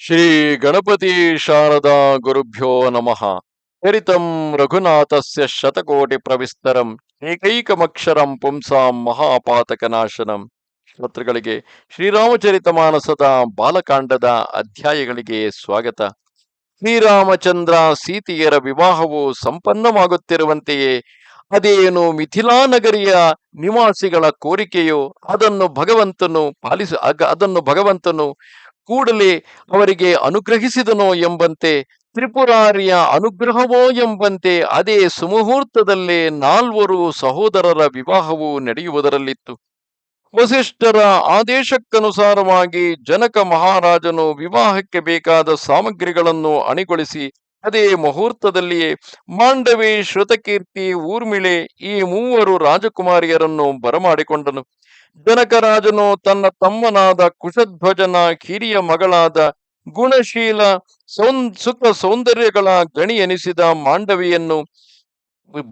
ಶ್ರೀ ಗಣಪತಿ ಶಾರದಾ ಗುರುಭ್ಯೋ ನಮಃ. ಹರಿತಂ ರಘುನಾಥಸ್ಯ ಶತಕೋಟಿ ಪ್ರವಿಸ್ತರಂ ಏಕೈಕಮಕ್ಷರಂ ಪುಂಸಾಂ ಮಹಾಪಾತಕನಾಶನಂ. ಶ್ರೋತೃಗಳಿಗೆ ಶ್ರೀರಾಮಚರಿತ ಮಾನಸದ ಬಾಲಕಾಂಡದ ಅಧ್ಯಾಯಗಳಿಗೆ ಸ್ವಾಗತ. ಶ್ರೀರಾಮಚಂದ್ರ ಸೀತೆಯರ ವಿವಾಹವು ಸಂಪನ್ನವಾಗುತ್ತಿರುವಂತೆಯೇ ಅದೇನು ಮಿಥಿಲಾ ನಗರಿಯ ನಿವಾಸಿಗಳ ಕೋರಿಕೆಯು ಅದನ್ನು ಭಗವಂತನು ಪಾಲಿಸ ಅದನ್ನು ಭಗವಂತನು ಕೂಡಲೇ ಅವರಿಗೆ ಅನುಗ್ರಹಿಸಿದನೋ ಎಂಬಂತೆ, ತ್ರಿಪುರಾರಿಯ ಅನುಗ್ರಹವೋ ಎಂಬಂತೆ, ಅದೇ ಸುಮುಹೂರ್ತದಲ್ಲೇ ನಾಲ್ವರು ಸಹೋದರರ ವಿವಾಹವು ನಡೆಯುವುದರಲ್ಲಿತ್ತು. ವಸಿಷ್ಠರ ಆದೇಶಕ್ಕನುಸಾರವಾಗಿ ಜನಕ ಮಹಾರಾಜನು ವಿವಾಹಕ್ಕೆ ಬೇಕಾದ ಸಾಮಗ್ರಿಗಳನ್ನು ಅಣಿಗೊಳಿಸಿ ಅದೇ ಮುಹೂರ್ತದಲ್ಲಿಯೇ ಮಾಂಡವಿ ಶ್ರುತಕೀರ್ತಿ ಊರ್ಮಿಳೆ ಈ ಮೂವರು ರಾಜಕುಮಾರಿಯರನ್ನು ಬರಮಾಡಿಕೊಂಡನು. ಜನಕರಾಜನು ತನ್ನ ತಮ್ಮನಾದ ಕುಶಧ್ವಜನ ಹಿರಿಯ ಮಗಳಾದ ಗುಣಶೀಲ ಸೌನ್, ಸುಖ ಸೌಂದರ್ಯಗಳ ಗಣಿ ಎನಿಸಿದ ಮಾಂಡವಿಯನ್ನು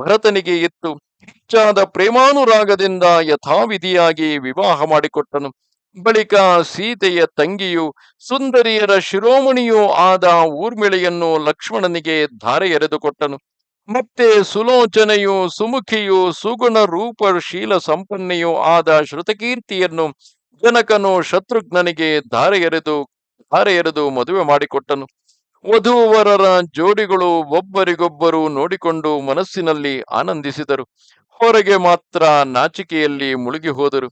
ಭರತನಿಗೆ ಇತ್ತು ಹೆಚ್ಚಾದ ಪ್ರೇಮಾನುರಾಗದಿಂದ ಯಥಾವಿಧಿಯಾಗಿ ವಿವಾಹ ಮಾಡಿಕೊಟ್ಟನು. ಬಳಿಕ ಸೀತೆಯ ತಂಗಿಯು ಸುಂದರಿಯರ ಶಿರೋಮಣಿಯೂ ಆದ ಊರ್ಮಿಳೆಯನ್ನು ಲಕ್ಷ್ಮಣನಿಗೆ ಧಾರೆ ಎರೆದುಕೊಟ್ಟನು ಮತ್ತೆ ಸುಲೋಚನೆಯು ಸುಮುಖಿಯು ಸುಗುಣ ರೂಪಶೀಲ ಸಂಪನ್ನೆಯೂ ಆದ ಶ್ರುತಕೀರ್ತಿಯನ್ನು ಜನಕನು ಶತ್ರುಘ್ನನಿಗೆ ಧಾರೆ ಎರೆದು ಧಾರೆ ಎರೆದು ಮದುವೆ ಮಾಡಿಕೊಟ್ಟನು. ವಧುವರರ ಜೋಡಿಗಳು ಒಬ್ಬರಿಗೊಬ್ಬರು ನೋಡಿಕೊಂಡು ಮನಸ್ಸಿನಲ್ಲಿ ಆನಂದಿಸಿದರು. ಹೊರಗೆ ಮಾತ್ರ ನಾಚಿಕೆಯಲ್ಲಿ ಮುಳುಗಿ ಹೋದರು.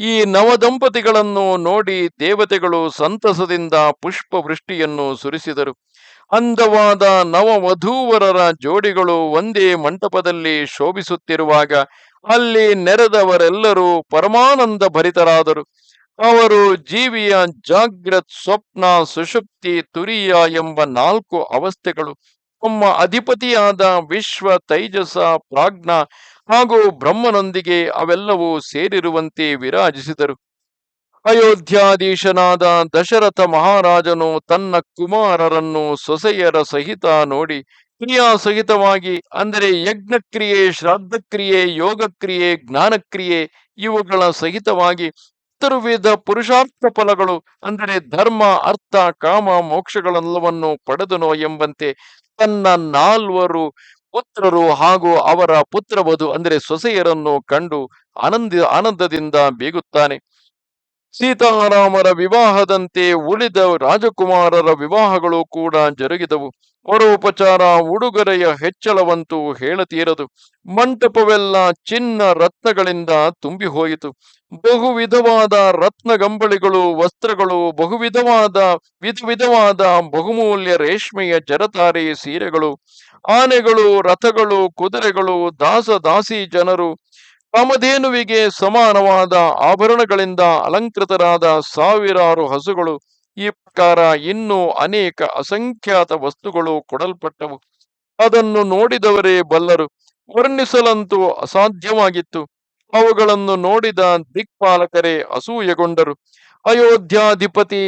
ಈ ನವದಂಪತಿಗಳನ್ನು ನೋಡಿ ದೇವತೆಗಳು ಸಂತಸದಿಂದ ಪುಷ್ಪ ವೃಷ್ಟಿಯನ್ನು ಸುರಿಸಿದರು. ಅಂದವಾದ ನವವಧೂವರರ ಜೋಡಿಗಳು ಒಂದೇ ಮಂಟಪದಲ್ಲಿ ಶೋಭಿಸುತ್ತಿರುವಾಗ ಅಲ್ಲಿ ನೆರೆದವರೆಲ್ಲರೂ ಪರಮಾನಂದ ಭರಿತರಾದರು. ಅವರು ಜೀವಿಯ ಜಾಗ್ರತ್ ಸ್ವಪ್ನ ಸುಷುಪ್ತಿ ತುರಿಯ ಎಂಬ ನಾಲ್ಕು ಅವಸ್ಥೆಗಳು ತಮ್ಮ ಅಧಿಪತಿಯಾದ ವಿಶ್ವ ತೈಜಸ ಪ್ರಾಜ್ಞ ಹಾಗೂ ಬ್ರಹ್ಮನೊಂದಿಗೆ ಅವೆಲ್ಲವೂ ಸೇರಿರುವಂತೆ ವಿರಾಜಿಸಿದರು. ಅಯೋಧ್ಯಾಧೀಶನಾದ ದಶರಥ ಮಹಾರಾಜನು ತನ್ನ ಕುಮಾರರನ್ನು ಸೊಸೆಯರ ಸಹಿತ ನೋಡಿ ಕ್ರಿಯಾಸಹಿತವಾಗಿ, ಅಂದರೆ ಯಜ್ಞಕ್ರಿಯೆ, ಶ್ರಾದ್ದಕ್ರಿಯೆ, ಯೋಗಕ್ರಿಯೆ, ಜ್ಞಾನಕ್ರಿಯೆ ಇವುಗಳ ಸಹಿತವಾಗಿ ಚತುರ್ವಿಧ ಪುರುಷಾರ್ಥ ಫಲಗಳು, ಅಂದರೆ ಧರ್ಮ, ಅರ್ಥ, ಕಾಮ, ಮೋಕ್ಷಗಳೆಲ್ಲವನ್ನು ಪಡೆದನೋ ಎಂಬಂತೆ ತನ್ನ ನಾಲ್ವರು ಪುತ್ರರು ಹಾಗೂ ಅವರ ಪುತ್ರವಧು, ಅಂದರೆ ಸೊಸೆಯರನ್ನು ಕಂಡು ಆನಂದ, ಆನಂದದಿಂದ ಬೀಗುತ್ತಾನೆ. ಸೀತಾರಾಮರ ವಿವಾಹದಂತೆ ಉಳಿದ ರಾಜಕುಮಾರರ ವಿವಾಹಗಳು ಕೂಡ ಜರುಗಿದವು. ಪರೋಪಚಾರ, ಉಡುಗೊರೆಯ ಹೆಚ್ಚಳವಂತೂ ಹೇಳತೀರದು. ಮಂಟಪವೆಲ್ಲ ಚಿನ್ನ ರತ್ನಗಳಿಂದ ತುಂಬಿ ಹೋಯಿತು ಬಹು ವಿಧವಾದ ರತ್ನಗಂಬಳಿಗಳು, ವಸ್ತ್ರಗಳು ವಿಧ ವಿಧವಾದ ಬಹುಮೂಲ್ಯ ರೇಷ್ಮೆಯ ಜರತಾರಿ ಸೀರೆಗಳು, ಆನೆಗಳು, ರಥಗಳು, ಕುದುರೆಗಳು, ದಾಸ ದಾಸಿ ಜನರು, ಕಾಮಧೇನುವಿಗೆ ಸಮಾನವಾದ ಆಭರಣಗಳಿಂದ ಅಲಂಕೃತರಾದ ಸಾವಿರಾರು ಹಸುಗಳು ಈ ಪ್ರಕಾರ ಇನ್ನೂ ಅನೇಕ ಅಸಂಖ್ಯಾತ ವಸ್ತುಗಳು ಕೊಡಲ್ಪಟ್ಟವು. ಅದನ್ನು ನೋಡಿದವರೇ ಬಲ್ಲರು. ವರ್ಣಿಸಲಂತೂ ಅಸಾಧ್ಯವಾಗಿತ್ತು. ಅವುಗಳನ್ನು ನೋಡಿದ ದಿಕ್ಪಾಲಕರೇ ಅಸೂಯೆಗೊಂಡರು. ಅಯೋಧ್ಯಾಧಿಪತಿ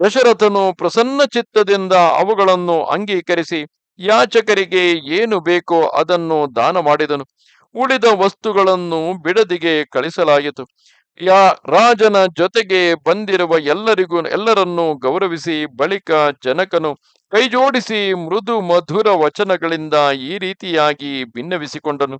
ದಶರಥನು ಪ್ರಸನ್ನ ಚಿತ್ತದಿಂದ ಅವುಗಳನ್ನು ಅಂಗೀಕರಿಸಿ, ಯಾಚಕರಿಗೆ ಏನು ಬೇಕೋ ಅದನ್ನು ದಾನ ಮಾಡಿದನು ಉಳಿದ ವಸ್ತುಗಳನ್ನು ಬಿಡದಿಗೆ ಕಳಿಸಲಾಯಿತು. ಯಾ ರಾಜನ ಜೊತೆಗೆ ಬಂದಿರುವ ಎಲ್ಲರಿಗೂ, ಎಲ್ಲರನ್ನೂ ಗೌರವಿಸಿ, ಬಳಿಕ ಜನಕನು ಕೈಜೋಡಿಸಿ ಮೃದು ಮಧುರ ವಚನಗಳಿಂದ ಈ ರೀತಿಯಾಗಿ ಭಿನ್ನವಿಸಿಕೊಂಡನು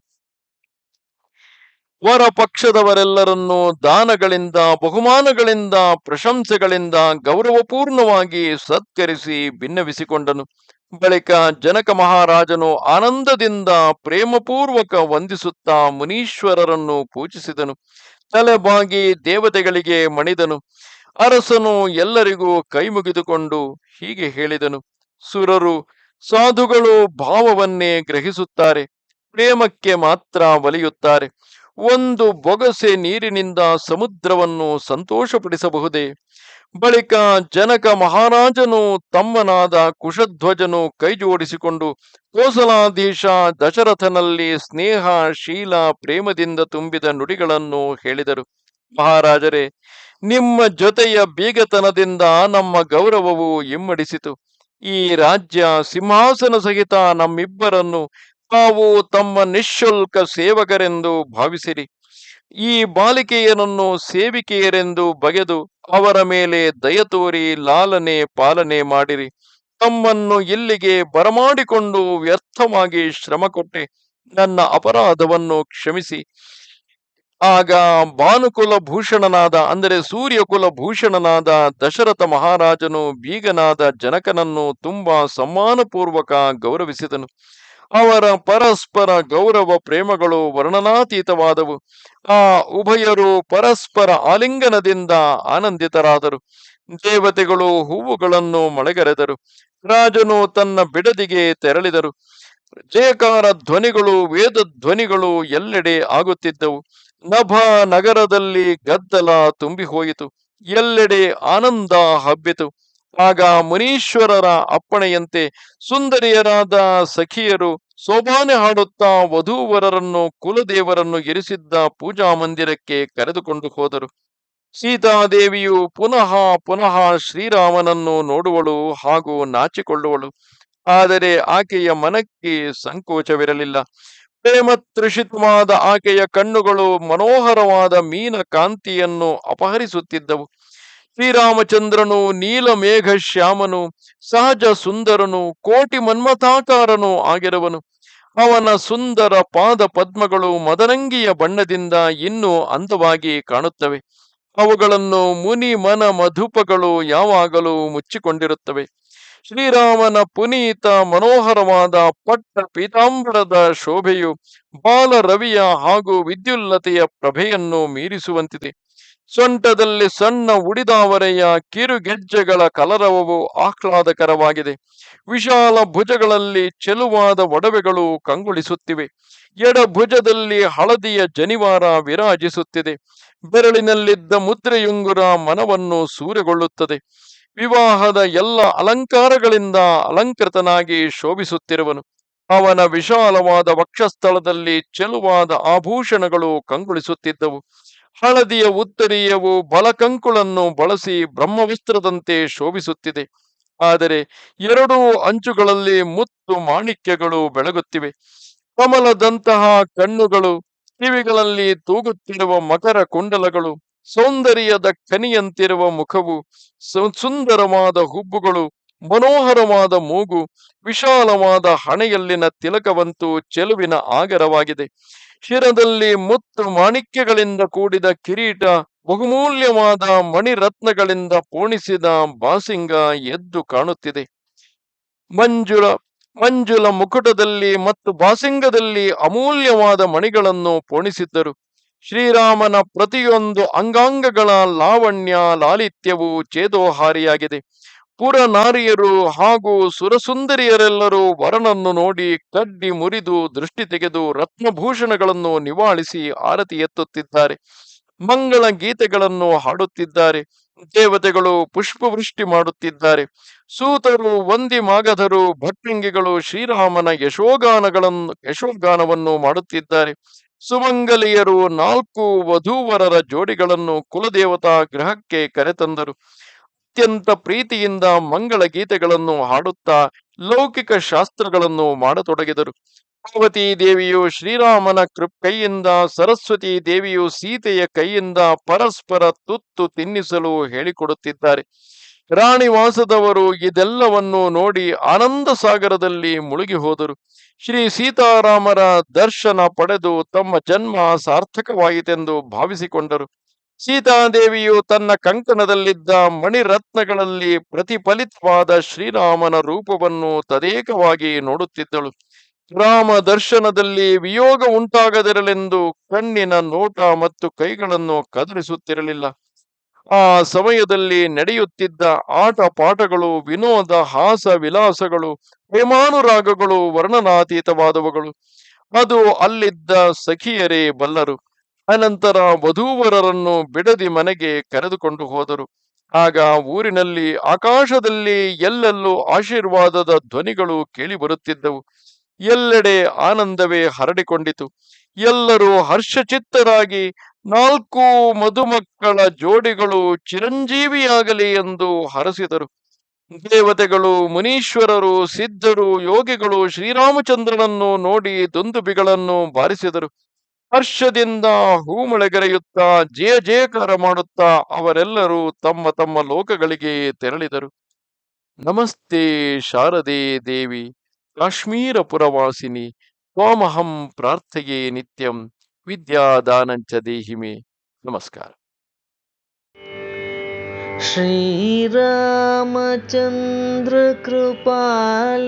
ವರ ಪಕ್ಷದವರೆಲ್ಲರನ್ನೂ ದಾನಗಳಿಂದ, ಬಹುಮಾನಗಳಿಂದ, ಪ್ರಶಂಸೆಗಳಿಂದ ಗೌರವಪೂರ್ಣವಾಗಿ ಸತ್ಕರಿಸಿ ಭಿನ್ನವಿಸಿಕೊಂಡನು ಬಳಿಕ ಜನಕ ಮಹಾರಾಜನು ಆನಂದದಿಂದ ಪ್ರೇಮಪೂರ್ವಕ ವಂದಿಸುತ್ತಾ ಮುನೀಶ್ವರರನ್ನು ಪೂಜಿಸಿದನು. ತಲೆಬಾಗಿ ದೇವತೆಗಳಿಗೆ ಮಣಿದನು. ಅರಸನು ಎಲ್ಲರಿಗೂ ಕೈ ಮುಗಿದುಕೊಂಡು ಹೀಗೆ ಹೇಳಿದನು. ಸುರರು, ಸಾಧುಗಳು ಭಾವವನ್ನೇ ಗ್ರಹಿಸುತ್ತಾರೆ, ಪ್ರೇಮಕ್ಕೆ ಮಾತ್ರ ಒಲಿಯುತ್ತಾರೆ. ಒಂದು ಬೊಗಸೆ ನೀರಿನಿಂದ ಸಮುದ್ರವನ್ನು ಸಂತೋಷಪಡಿಸಬಹುದೇ? ಬಳಿಕ ಜನಕ ಮಹಾರಾಜನು ತಮ್ಮನಾದ ಕುಶಧ್ವಜನು ಕೈಜೋಡಿಸಿಕೊಂಡು ಕೋಸಲಾಧೀಶ ದಶರಥನಲ್ಲಿ ಸ್ನೇಹ, ಶೀಲ, ಪ್ರೇಮದಿಂದ ತುಂಬಿದ ನುಡಿಗಳನ್ನು ಹೇಳಿದರು. ಮಹಾರಾಜರೇ, ನಿಮ್ಮ ಜೊತೆಯ ಬೀಗತನದಿಂದ ನಮ್ಮ ಗೌರವವು ಇಮ್ಮಡಿಸಿತು. ಈ ರಾಜ್ಯ ಸಿಂಹಾಸನ ಸಹಿತ ನಮ್ಮಿಬ್ಬರನ್ನು ತಾವು ತಮ್ಮ ನಿಶ್ಶುಲ್ಕ ಸೇವಕರೆಂದು ಭಾವಿಸಿರಿ. ಈ ಬಾಲಿಕೆಯನನ್ನು ಸೇವಿಕೆಯರೆಂದು ಬಗೆದು ಅವರ ಮೇಲೆ ದಯ ತೋರಿ ಲಾಲನೆ ಪಾಲನೆ ಮಾಡಿರಿ. ತಮ್ಮನ್ನು ಇಲ್ಲಿಗೆ ಬರಮಾಡಿಕೊಂಡು ವ್ಯರ್ಥವಾಗಿ ಶ್ರಮ ಕೊಟ್ಟೆ. ನನ್ನ ಅಪರಾಧವನ್ನು ಕ್ಷಮಿಸಿ. ಆಗ ಭಾನುಕುಲ ಭೂಷಣನಾದ ಅಂದರೆ ಸೂರ್ಯಕುಲ ಭೂಷಣನಾದ ದಶರಥ ಮಹಾರಾಜನು ಬೀಗನಾದ ಜನಕನನ್ನು ತುಂಬಾ ಸಮ್ಮಾನಪೂರ್ವಕ ಗೌರವಿಸಿದನು. ಅವರ ಪರಸ್ಪರ ಗೌರವ ಪ್ರೇಮಗಳು ವರ್ಣನಾತೀತವಾದವು. ಆ ಉಭಯರು ಪರಸ್ಪರ ಆಲಿಂಗನದಿಂದ ಆನಂದಿತರಾದರು. ದೇವತೆಗಳು ಹೂವುಗಳನ್ನು ಮಳೆಗರೆದರು. ರಾಜನು ತನ್ನ ಬಿಡದಿಗೆ ತೆರಳಿದರು. ಜಯಕಾರ ಧ್ವನಿಗಳು, ವೇದ ಧ್ವನಿಗಳು ಎಲ್ಲೆಡೆ ಆಗುತ್ತಿದ್ದವು. ನಭ ನಗರದಲ್ಲಿ ಗದ್ದಲ ತುಂಬಿ ಹೋಯಿತು ಎಲ್ಲೆಡೆ ಆನಂದ ಹಬ್ಬಿತು. ಆಗ ಮುನೀಶ್ವರರ ಅಪ್ಪಣೆಯಂತೆ ಸುಂದರಿಯರಾದ ಸಖಿಯರು ಸೋಬಾನೆ ಹಾಡುತ್ತಾ ವಧೂವರರನ್ನು ಕುಲದೇವರನ್ನು ಇರಿಸಿದ್ದ ಪೂಜಾ ಮಂದಿರಕ್ಕೆ ಕರೆದುಕೊಂಡು ಹೋದರು. ಸೀತಾದೇವಿಯು ಪುನಃ ಪುನಃ ಶ್ರೀರಾಮನನ್ನು ನೋಡುವಳು ಹಾಗೂ ನಾಚಿಕೊಳ್ಳುವಳು. ಆದರೆ ಆಕೆಯ ಮನಕ್ಕೆ ಸಂಕೋಚವಿರಲಿಲ್ಲ. ಪ್ರೇಮ ಆಕೆಯ ಕಣ್ಣುಗಳು ಮನೋಹರವಾದ ಮೀನ ಕಾಂತಿಯನ್ನು ಅಪಹರಿಸುತ್ತಿದ್ದವು. ಶ್ರೀರಾಮಚಂದ್ರನು ನೀಲಮೇಘ ಶ್ಯಾಮನು ಸಹಜ ಸುಂದರನು, ಕೋಟಿ ಮನ್ಮಥಾಕಾರನು ಆಗಿರುವನು. ಅವನ ಸುಂದರ ಪಾದ ಪದ್ಮಗಳು ಮದರಂಗಿಯ ಬಣ್ಣದಿಂದ ಇನ್ನೂ ಅಂದವಾಗಿ ಕಾಣುತ್ತವೆ. ಅವುಗಳನ್ನು ಮುನಿ ಮನ ಮಧುಪಗಳು ಯಾವಾಗಲೂ ಮುಚ್ಚಿಕೊಂಡಿರುತ್ತವೆ. ಶ್ರೀರಾಮನ ಪುನೀತ ಮನೋಹರವಾದ ಪಟ್ಟ ಪೀತಾಂಬರದ ಶೋಭೆಯು ಬಾಲ ರವಿಯ ಹಾಗೂ ವಿದ್ಯುಲ್ಲತೆಯ ಪ್ರಭೆಯನ್ನು ಮೀರಿಸುವಂತಿದೆ. ಸೊಂಟದಲ್ಲಿ ಸಣ್ಣ ಉಡಿದಾವರೆಯ ಕಿರುಗೆಜ್ಜೆಗಳ ಕಲರವವು ಆಹ್ಲಾದಕರವಾಗಿದೆ. ವಿಶಾಲ ಭುಜಗಳಲ್ಲಿ ಚೆಲುವಾದ ಒಡವೆಗಳು ಕಂಗೊಳಿಸುತ್ತಿವೆ. ಎಡ ಭುಜದಲ್ಲಿ ಹಳದಿಯ ಜನಿವಾರ ವಿರಾಜಿಸುತ್ತಿದೆ. ಬೆರಳಿನಲ್ಲಿದ್ದ ಮುದ್ರೆಯುಂಗುರ ಮನವನ್ನು ಸೂರೆಗೊಳ್ಳುತ್ತದೆ. ವಿವಾಹದ ಎಲ್ಲ ಅಲಂಕಾರಗಳಿಂದ ಅಲಂಕೃತನಾಗಿ ಶೋಭಿಸುತ್ತಿರುವನು. ಅವನ ವಿಶಾಲವಾದ ವಕ್ಷಸ್ಥಳದಲ್ಲಿ ಚೆಲುವಾದ ಆಭೂಷಣಗಳು ಕಂಗೊಳಿಸುತ್ತಿದ್ದವು. ಹಳದಿಯ ಉತ್ತರೀಯವು ಬಲಕಂಕುಳನ್ನು ಬಳಸಿ ಬ್ರಹ್ಮವಸ್ತ್ರದಂತೆ ಶೋಭಿಸುತ್ತಿದೆ. ಆದರೆ ಎರಡೂ ಅಂಚುಗಳಲ್ಲಿ ಮುತ್ತು ಮಾಣಿಕ್ಯಗಳು ಬೆಳಗುತ್ತಿವೆ. ಕಮಲದಂತಹ ಕಣ್ಣುಗಳು, ಕಿವಿಗಳಲ್ಲಿ ತೂಗುತ್ತಿರುವ ಮಕರ ಕುಂಡಲಗಳು, ಸೌಂದರ್ಯದ ಕನಿಯಂತಿರುವ ಮುಖವು ಸುಂದರವಾದ ಹುಬ್ಬುಗಳು, ಮನೋಹರವಾದ ಮೂಗು, ವಿಶಾಲವಾದ ಹಣೆಯಲ್ಲಿನ ತಿಲಕವಂತೂ ಚೆಲುವಿನ ಆಗರವಾಗಿದೆ. ಶಿರದಲ್ಲಿ ಮುತ್ತು ಮಾಣಿಕ್ಯಗಳಿಂದ ಕೂಡಿದ ಕಿರೀಟ, ಬಹುಮೂಲ್ಯವಾದ ಮಣಿರತ್ನಗಳಿಂದ ಪೋಣಿಸಿದ ಬಾಸಿಂಗ ಎದ್ದು ಕಾಣುತ್ತಿದೆ. ಮಂಜುಳ ಮಂಜುಳ ಮುಕುಟದಲ್ಲಿ ಮತ್ತು ಬಾಸಿಂಗದಲ್ಲಿ ಅಮೂಲ್ಯವಾದ ಮಣಿಗಳನ್ನು ಪೋಣಿಸಿದ್ದರು. ಶ್ರೀರಾಮನ ಪ್ರತಿಯೊಂದು ಅಂಗಾಂಗಗಳ ಲಾವಣ್ಯ ಲಾಲಿತ್ಯವು ಚೇದೋಹಾರಿಯಾಗಿದೆ. ಪುರ ನಾರಿಯರು ಹಾಗೂ ಸುರಸುಂದರಿಯರೆಲ್ಲರೂ ವರನನ್ನು ನೋಡಿ ಕಡ್ಡಿ ಮುರಿದು ದೃಷ್ಟಿ ತೆಗೆದು ರತ್ನಭೂಷಣಗಳನ್ನು ನಿವಾಳಿಸಿ ಆರತಿ ಎತ್ತುತ್ತಿದ್ದಾರೆ. ಮಂಗಳ ಗೀತೆಗಳನ್ನು ಹಾಡುತ್ತಿದ್ದಾರೆ. ದೇವತೆಗಳು ಪುಷ್ಪವೃಷ್ಟಿ ಮಾಡುತ್ತಿದ್ದಾರೆ. ಸೂತರು, ವಂದಿ ಮಾಗಧರು, ಭಟ್ಟಂಗಿಗಳು ಶ್ರೀರಾಮನ ಯಶೋಗಾನಗಳನ್ನು, ಯಶೋಗಾನವನ್ನು ಮಾಡುತ್ತಿದ್ದಾರೆ. ಸುಮಂಗಲಿಯರು ನಾಲ್ಕು ವಧೂವರರ ಜೋಡಿಗಳನ್ನು ಕುಲದೇವತಾ ಗ್ರಹಕ್ಕೆ ಕರೆತಂದರು. ಅತ್ಯಂತ ಪ್ರೀತಿಯಿಂದ ಮಂಗಳ ಗೀತೆಗಳನ್ನು ಹಾಡುತ್ತಾ ಲೌಕಿಕ ಶಾಸ್ತ್ರಗಳನ್ನು ಮಾಡತೊಡಗಿದರು. ಪಾರ್ವತಿ ದೇವಿಯು ಶ್ರೀರಾಮನ ಕೃಪ್, ಕೈಯಿಂದ ಸರಸ್ವತಿ ದೇವಿಯು ಸೀತೆಯ ಕೈಯಿಂದ ಪರಸ್ಪರ ತುತ್ತು ತಿನ್ನಿಸಲು ಹೇಳಿಕೊಡುತ್ತಿದ್ದಾರೆ. ರಾಣಿವಾಸದವರು ಇದೆಲ್ಲವನ್ನು ನೋಡಿ ಆನಂದ ಸಾಗರದಲ್ಲಿ ಮುಳುಗಿ ಹೋದರು. ಶ್ರೀ ಸೀತಾರಾಮರ ದರ್ಶನ ಪಡೆದು ತಮ್ಮ ಜನ್ಮ ಸಾರ್ಥಕವಾಯಿತೆಂದು ಭಾವಿಸಿಕೊಂಡರು. ಸೀತಾದೇವಿಯು ತನ್ನ ಕಂಕಣದಲ್ಲಿದ್ದ ಮಣಿರತ್ನಗಳಲ್ಲಿ ಪ್ರತಿಫಲಿತವಾದ ಶ್ರೀರಾಮನ ರೂಪವನ್ನು ತದೇಕವಾಗಿ ನೋಡುತ್ತಿದ್ದಳು. ರಾಮ ದರ್ಶನದಲ್ಲಿ ವಿಯೋಗ ಉಂಟಾಗದಿರಲೆಂದು ಕಣ್ಣಿನ ನೋಟ ಮತ್ತು ಕೈಗಳನ್ನು ಕದರಿಸುತ್ತಿರಲಿಲ್ಲ. ಆ ಸಮಯದಲ್ಲಿ ನಡೆಯುತ್ತಿದ್ದ ಆಟ ಪಾಠಗಳು ವಿನೋದ ಹಾಸ ವಿಲಾಸಗಳು ಪ್ರೇಮಾನುರಾಗಗಳು ವರ್ಣನಾತೀತವಾದವುಗಳು. ಅದು ಅಲ್ಲಿದ್ದ ಸಖಿಯರೇ ಬಲ್ಲರು. ಅನಂತರ ವಧೂವರರನ್ನು ಬಿಡದಿ ಮನೆಗೆ ಕರೆದುಕೊಂಡು ಹೋದರು. ಆಗ ಊರಿನಲ್ಲಿ ಆಕಾಶದಲ್ಲಿ ಎಲ್ಲೆಲ್ಲೂ ಆಶೀರ್ವಾದದ ಧ್ವನಿಗಳು ಕೇಳಿ ಬರುತ್ತಿದ್ದವು ಎಲ್ಲೆಡೆ ಆನಂದವೇ ಹರಡಿಕೊಂಡಿತು. ಎಲ್ಲರೂ ಹರ್ಷಚಿತ್ತರಾಗಿ, ನಾಲ್ಕು ಮಧುಮಕ್ಕಳ ಜೋಡಿಗಳು ಚಿರಂಜೀವಿಯಾಗಲಿ ಎಂದು ಹರಸಿದರು. ದೇವತೆಗಳು, ಮುನೀಶ್ವರರು, ಸಿದ್ಧರು, ಯೋಗಿಗಳು ಶ್ರೀರಾಮಚಂದ್ರನನ್ನು ನೋಡಿ ದುಂದುಬಿಗಳನ್ನು ಬಾರಿಸಿದರು. ಹರ್ಷದಿಂದ ಹೂಮಳೆಗರೆಯುತ್ತಾ ಜಯ ಜಯಕಾರ ಮಾಡುತ್ತಾ ಅವರೆಲ್ಲರೂ ತಮ್ಮ ತಮ್ಮ ಲೋಕಗಳಿಗೆ ತೆರಳಿದರು ನಮಸ್ತೆ ಶಾರದೆ ದೇವಿ ಕಾಶ್ಮೀರ ಪುರವಾಸಿನಿ ತ್ವಾಮಹಂ ಪ್ರಾರ್ಥೆಯೇ ನಿತ್ಯಂ ವಿದ್ಯಾದಾನಂಚ ದೇಹಿಮೆ ನಮಸ್ಕಾರ श्रीरामचन्द्र कृपाल